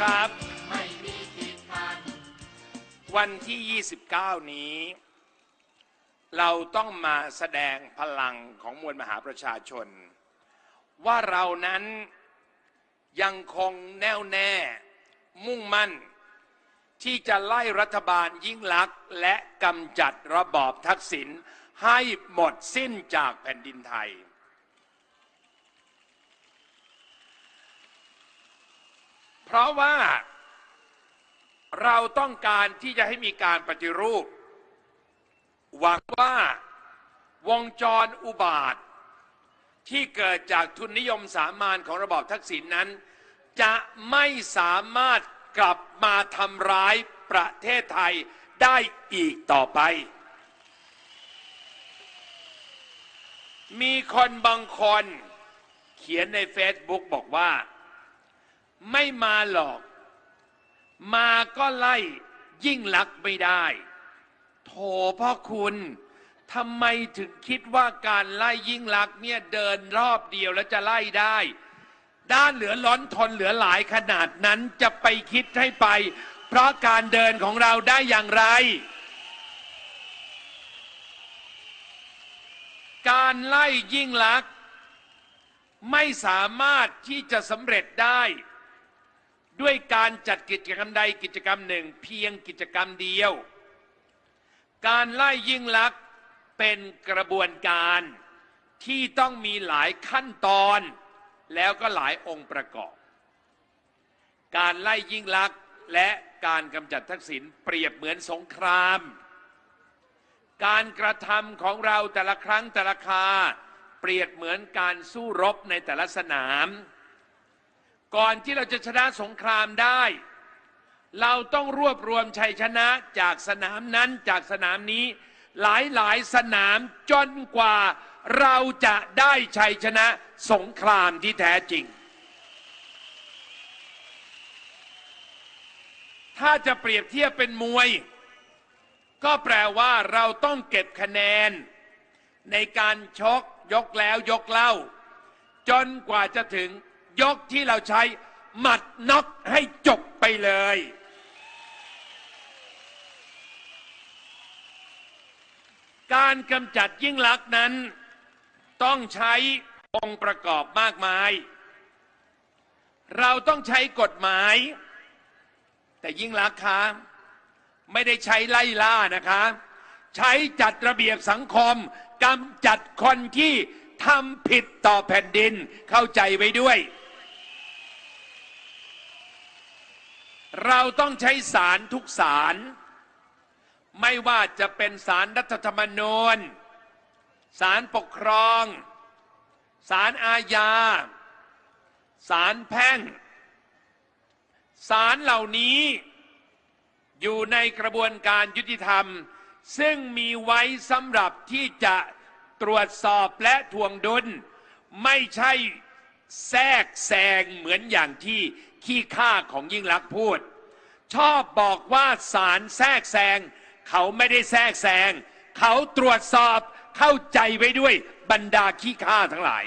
ครับ ไม่มีขีดขันวันที่ 29 นี้ เราต้องมาแสดงพลังของมวลมหาประชาชน ว่าเรานั้นยังคงแน่วแน่ มุ่งมั่น ที่จะไล่รัฐบาลยิ่งลักษณ์และกำจัดระบอบทักษิณให้หมดสิ้นจากแผ่นดินไทย เพราะว่าเราต้องการที่จะให้มีการปฏิรูป หวังว่าวงจรอุบาท ที่เกิดจากทุนนิยมสามานของระบอบทักษิณนนั้น จะไม่สามารถกลับมาทำร้ายประเทศไทยได้อีกต่อไป มีคนบางคนเขียนในเฟซบุ๊กบอกว่า ไม่มาหรอก มาก็ไล่ยิ่งลักไม่ได้ โถพ่อคุณทำไมถึงคิดว่าการไล่ยิ่งลักเนี่ยเดินรอบเดียวแล้วจะไล่ได้ ด้านเหลือล้นทนเหลือหลายขนาดนั้นจะไปคิดให้ไป เพราะการเดินของเราได้อย่างไร การไล่ยิ่งลักษณ์ไม่สามารถที่จะสำเร็จได้ ด้วยการจัดกิจกรรมใดกิจกรรมหนึ่ง เพียงกิจกรรมเดียว การไล่ยิ่งลักษณ์เป็นกระบวนการที่ต้องมีหลายขั้นตอน แล้วก็หลายองค์ประกอบ การไล่ยิ่งลักษณ์และการกำจัดทักษิณเปรียบเหมือนสงคราม การกระทำของเราแต่ละครั้งแต่ละคา เปรียบเหมือนการสู้รบในแต่ละสนาม ก่อนที่เราจะชนะสงครามได้ เราต้องรวบรวมชัยชนะจากสนามนั้นจากสนามนี้ หลายหลายสนามจนกว่าเราจะได้ชัยชนะสงครามที่แท้จริง ถ้าจะเปรียบเทียบเป็นมวย ก็แปลว่าเราต้องเก็บคะแนน ในการชกยกแล้วยกเล่า จนกว่าจะถึง ยกที่เราใช้หมัดน็อกให้จบไปเลย การกำจัดยิ่งลักษณ์นั้น ต้องใช้องค์ประกอบมากมาย เราต้องใช้กฎหมาย แต่ยิ่งลักษณ์คะไม่ได้ใช้ไล่ล่านะคะ ใช้จัดระเบียบสังคมกำจัดคนที่ทำผิดต่อแผ่นดินเข้าใจไว้ด้วย เราต้องใช้สารทุกสาร ไม่ว่าจะเป็นสารรัฐธรรมนูญ สารปกครอง สารอาญา สารแพ่ง สารเหล่านี้อยู่ในกระบวนการยุติธรรม ซึ่งมีไว้สำหรับที่จะตรวจสอบและทวงดุล ไม่ใช่ แทรกแซงเหมือนอย่างที่ขี้ข้าของยิ่งลักษณ์พูด ชอบบอกว่าสารแทรกแซงเขาไม่ได้แทรกแซงเขาตรวจสอบเข้าใจไว้ด้วยบรรดาขี้ข้าทั้งหลาย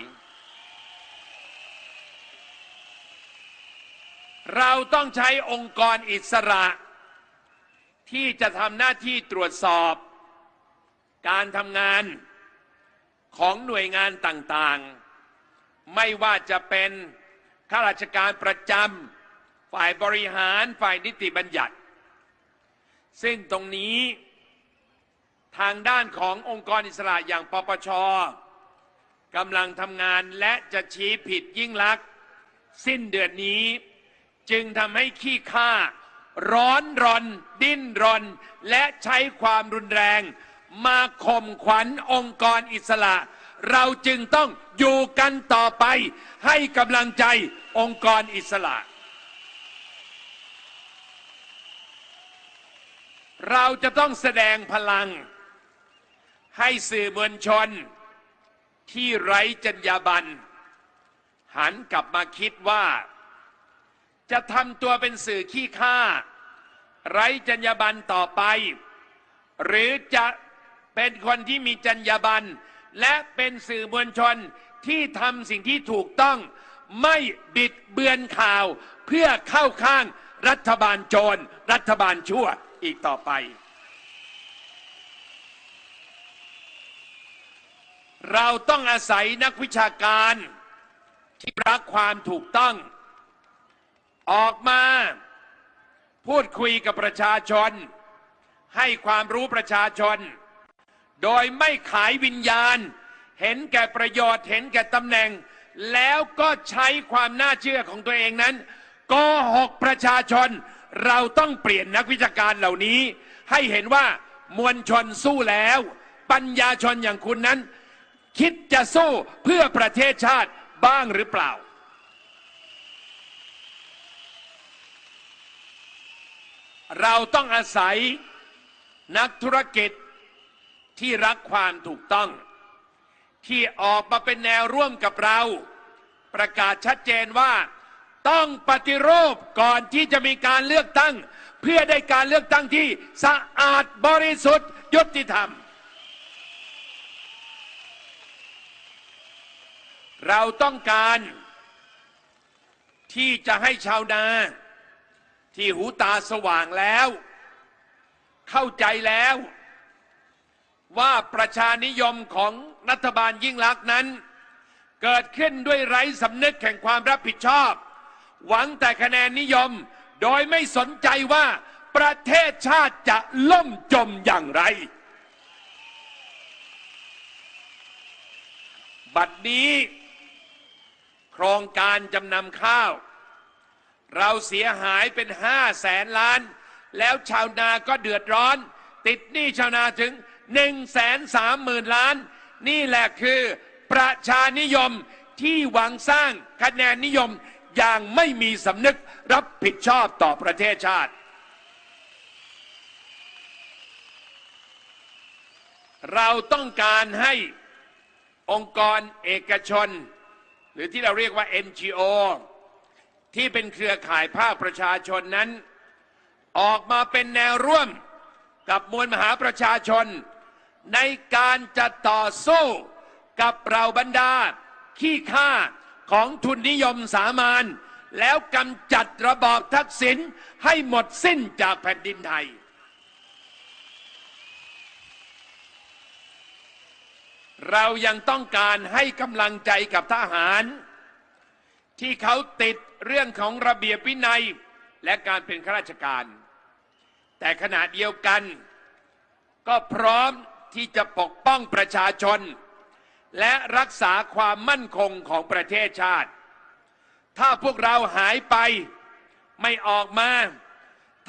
เราต้องใช้องค์กรอิสระ ที่จะทำหน้าที่ตรวจสอบ การทำงานของหน่วยงานต่างๆ ไม่ว่าจะเป็นข้าราชการประจำฝ่ายบริหารฝ่ายนิติบัญญัติ ซึ่งตรงนี้ทางด้านขององค์กรอิสระอย่างปปชกำลังทำงานและจะชี้ผิดยิ่งลักษณ์สิ้นเดือนนี้ จึงทำให้ขี้ข้าร้อนรน ดิ้นรน และใช้ความรุนแรง มาข่มขวัญองค์กรอิสระ เราจึงต้องอยู่กันต่อไป ให้กำลังใจองค์กรอิสระ เราจะต้องแสดงพลัง ให้สื่อมวลชน ที่ไร้จรรยาบรรณหันกลับมาคิดว่า จะทำตัวเป็นสื่อขี้ข้าไร้จรรยาบรรณต่อไป หรือจะเป็นคนที่มีจรรยาบรรณ และเป็นสื่อมวลชนที่ทำสิ่งที่ถูกต้อง ไม่บิดเบือนข่าวเพื่อเข้าข้างรัฐบาลโจร รัฐบาลชั่วอีกต่อไป เราต้องอาศัยนักวิชาการ ที่รักความถูกต้อง ออกมา พูดคุยกับประชาชน ให้ความรู้ประชาชน โดยไม่ขายวิญญาณ เห็นแก่ประโยชน์ เห็นแก่ตำแหน่ง แล้วก็ใช้ความน่าเชื่อของตัวเองนั้นโกหกประชาชน เราต้องเปลี่ยนนักวิชาการเหล่านี้ ให้เห็นว่ามวลชนสู้แล้ว ปัญญาชนอย่างคุณนั้น คิดจะสู้เพื่อประเทศชาติบ้างหรือเปล่าเราต้องอาศัยนักธุรกิจ ที่รักความถูกต้อง ที่ออกมาเป็นแนวร่วมกับเรา ประกาศชัดเจนว่าต้องปฏิรูปก่อนที่จะมีการเลือกตั้ง เพื่อได้การเลือกตั้งที่สะอาดบริสุทธิ์ยุติธรรม เราต้องการที่จะให้ชาวนา ที่หูตาสว่างแล้ว เข้าใจแล้ว ว่าประชานิยมของรัฐบาลยิ่งลักษณ์นั้น เกิดขึ้นด้วยไร้สำนึกแห่งความรับผิดชอบ หวังแต่คะแนนนิยมโดยไม่สนใจว่าประเทศชาติจะล่มจมอย่างไร บัดนี้ โครงการจำนำข้าว เราเสียหายเป็นห้าแสนล้าน แล้วชาวนาก็เดือดร้อน ติดหนี้ชาวนาถึง หนึ่งแสนสามหมื่นล้าน นี่แหละคือประชานิยมที่หวังสร้างคะแนนนิยมอย่างไม่มีสำนึกรับผิดชอบต่อประเทศชาติ เราต้องการให้องค์กรเอกชน หรือที่เราเรียกว่า NGO ที่เป็นเครือข่ายภาคประชาชนนั้น ออกมาเป็นแนวร่วมกับมวลมหาประชาชน ในการจะต่อสู้กับเราบรรดา ขี้ข้าของทุนนิยมสามานแล้วกำจัดระบอบทักษิณให้หมดสิ้นจากแผ่นดินไทย เรายังต้องการให้กำลังใจกับทหาร ที่เขาติดเรื่องของระเบียบวินัยและการเป็นข้าราชการ แต่ขณะเดียวกัน ก็พร้อม ที่จะปกป้องประชาชน และรักษาความมั่นคงของประเทศชาติ ถ้าพวกเราหายไปไม่ออกมา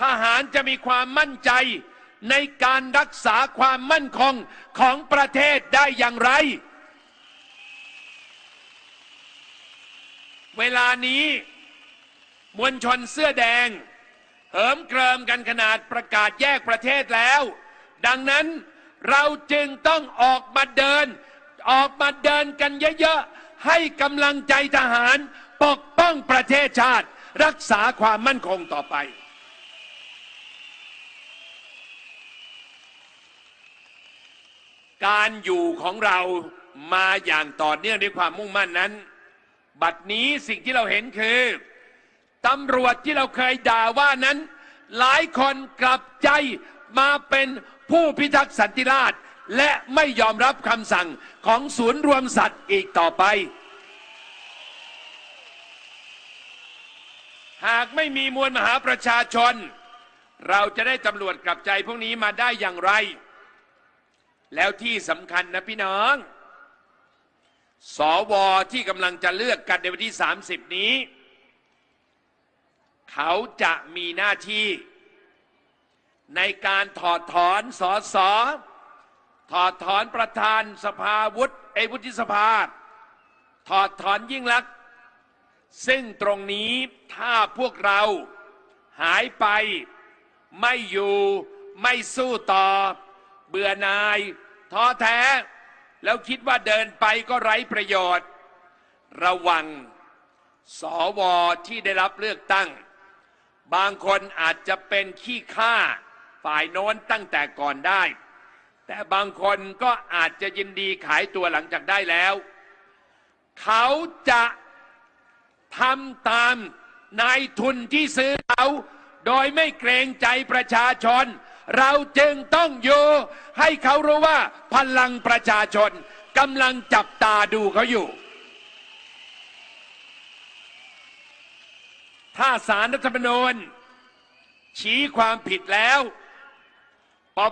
ทหารจะมีความมั่นใจในการรักษาความมั่นคงของประเทศได้อย่างไร เวลานี้มวลชนเสื้อแดง เหิมเกริมกันขนาดประกาศแยกประเทศแล้ว ดังนั้น เราจึงต้องออกมาเดิน ออกมาเดินกันเยอะๆ ให้กำลังใจทหารปกป้องประเทศชาติ รักษาความมั่นคงต่อไป การอยู่ของเรามาอย่างต่อเนื่องด้วยความมุ่งมั่นนั้น บัดนี้สิ่งที่เราเห็นคือตำรวจที่เราเคยด่าว่านั้น หลายคนกลับใจมาเป็น ผู้พิทักษ์สันติราษฎร์และไม่ยอมรับคำสั่งของศูนย์รวมสัตว์อีกต่อไป หากไม่มีมวลมหาประชาชน เราจะได้ตำรวจกลับใจพวกนี้มาได้อย่างไร แล้วที่สำคัญนะพี่น้อง สวที่กำลังจะเลือกกันในวันที่ 30 นี้ เขาจะมีหน้าที่ ในการถอดถอนสอสอถอดถอนประธานสภาวุฒิไอวุฒิสภา ถอดถอนยิ่งลักษณ์ซึ่งตรงนี้ถ้าพวกเราหายไปไม่อยู่ไม่สู้ต่อ เบื่อนายท้อแท้ แล้วคิดว่าเดินไปก็ไร้ประโยชน์ ระวังสวที่ได้รับเลือกตั้ง บางคนอาจจะเป็นขี้ข้า ฝ่ายโน้นตั้งแต่ก่อนได้ แต่บางคนก็อาจจะยินดีขายตัวหลังจากได้แล้ว เขาจะทำตามนายทุนที่ซื้อเขาโดยไม่เกรงใจประชาชน เราจึงต้องอยู่ให้เขารู้ว่าพลังประชาชนกำลังจับตาดูเขาอยู่ ถ้าสารรัฐธรรมนูญชี้ความผิดแล้ว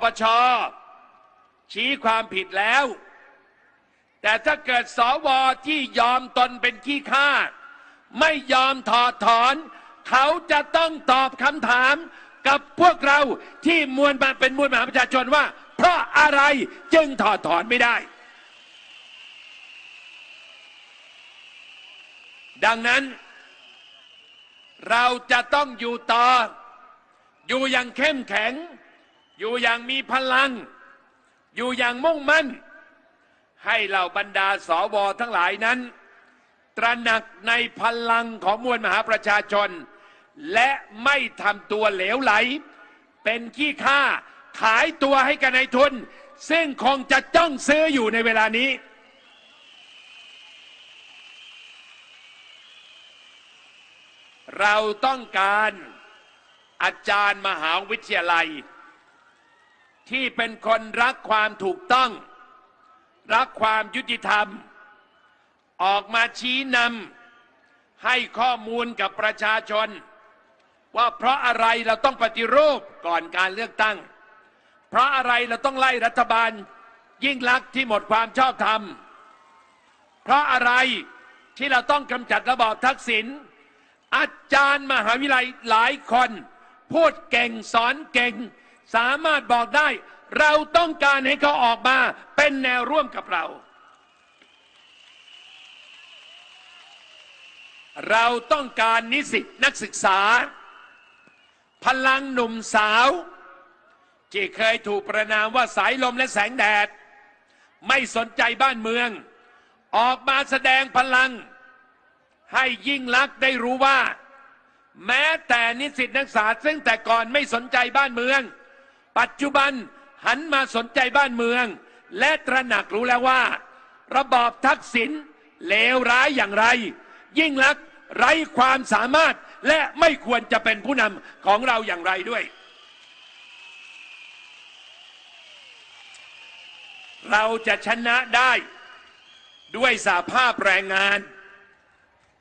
ปชชี้ความผิดแล้ว แต่ถ้าเกิดสวที่ยอมตนเป็นขี้ข้าไม่ยอมถอดถอน เขาจะต้องตอบคำถามกับพวกเราที่มวลมาเป็นมวลมหาประชาชนว่า เพราะอะไรจึงถอดถอนไม่ได้ ดังนั้น เราจะต้องอยู่ต่อ อยู่อย่างเข้มแข็ง อยู่อย่างมีพลัง อยู่อย่างมุ่งมั่น ให้เหล่าบรรดาสวทั้งหลายนั้น ตระหนักในพลังของมวลมหาประชาชน และไม่ทำตัวเหลวไหล เป็นขี้ข้าขายตัวให้กับนายทุน ซึ่งคงจะจ้องซื้ออยู่ในเวลานี้เราต้องการอาจารย์มหาวิทยาลัย ที่เป็นคนรักความถูกต้อง รักความยุติธรรม ออกมาชี้นำให้ข้อมูลกับประชาชน ว่าเพราะอะไรเราต้องปฏิรูปก่อนการเลือกตั้ง เพราะอะไรเราต้องไล่รัฐบาลยิ่งลักษณ์ที่หมดความชอบธรรม เพราะอะไรที่เราต้องกำจัดระบอบทักษิณอาจารย์มหาวิทยาลัยหลายคน พูดเก่งสอนเก่ง สามารถบอกได้ เราต้องการให้เขาออกมาเป็นแนวร่วมกับเรา เราต้องการนิสิตนักศึกษา พลังหนุ่มสาวที่เคยถูกประนามว่าสายลมและแสงแดด ไม่สนใจบ้านเมือง ออกมาแสดงพลัง ให้ยิ่งลักษณ์ได้รู้ว่า แม้แต่นิสิตนักศึกษาซึ่งแต่ก่อนไม่สนใจบ้านเมือง ปัจจุบันหันมาสนใจบ้านเมือง และตระหนักรู้แล้วว่า ระบอบทักษิณเลวร้ายอย่างไร ยิ่งลักษณ์ไร้ความสามารถและไม่ควรจะเป็นผู้นำของเราอย่างไรด้วย เราจะชนะได้ด้วยสาภาพแรงงาน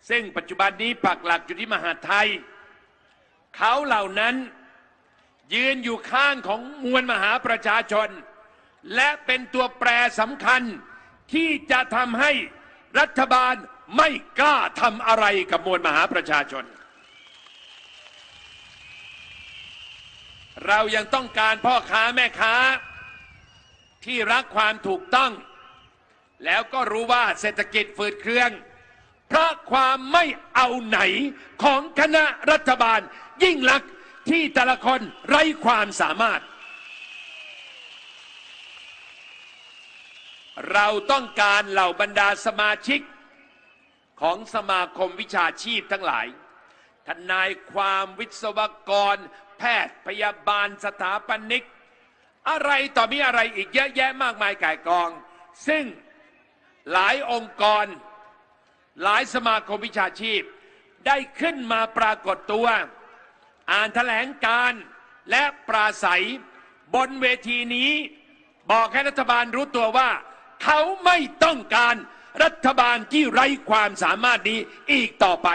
ซึ่งปัจจุบันนี้ปักหลักอยู่ที่มหาไทย เขาเหล่านั้น ยืนอยู่ข้างของมวลมหาประชาชน และเป็นตัวแปรสำคัญที่จะทำให้รัฐบาลไม่กล้าทำอะไรกับมวลมหาประชาชน เรายังต้องการพ่อค้าแม่ค้า ที่รักความถูกต้อง แล้วก็รู้ว่าเศรษฐกิจฝืดเครื่อง เพราะความไม่เอาไหนของคณะรัฐบาลยิ่งลักษ ที่แต่ละคนไร้ความสามารถ เราต้องการเหล่าบรรดาสมาชิก ของสมาคมวิชาชีพทั้งหลาย ทนายความวิศวกร แพทย์พยาบาลสถาปนิก อะไรต่อมีอะไรอีกเยอะแยะมากมายก่ายกอง ซึ่งหลายองค์กร หลายสมาคมวิชาชีพ ได้ขึ้นมาปรากฏตัว อ่านแถลงการและปราศัยบนเวทีนี้ บอกให้รัฐบาลรู้ตัวว่า เขาไม่ต้องการรัฐบาลที่ไร้ความสามารถนี้อีกต่อไป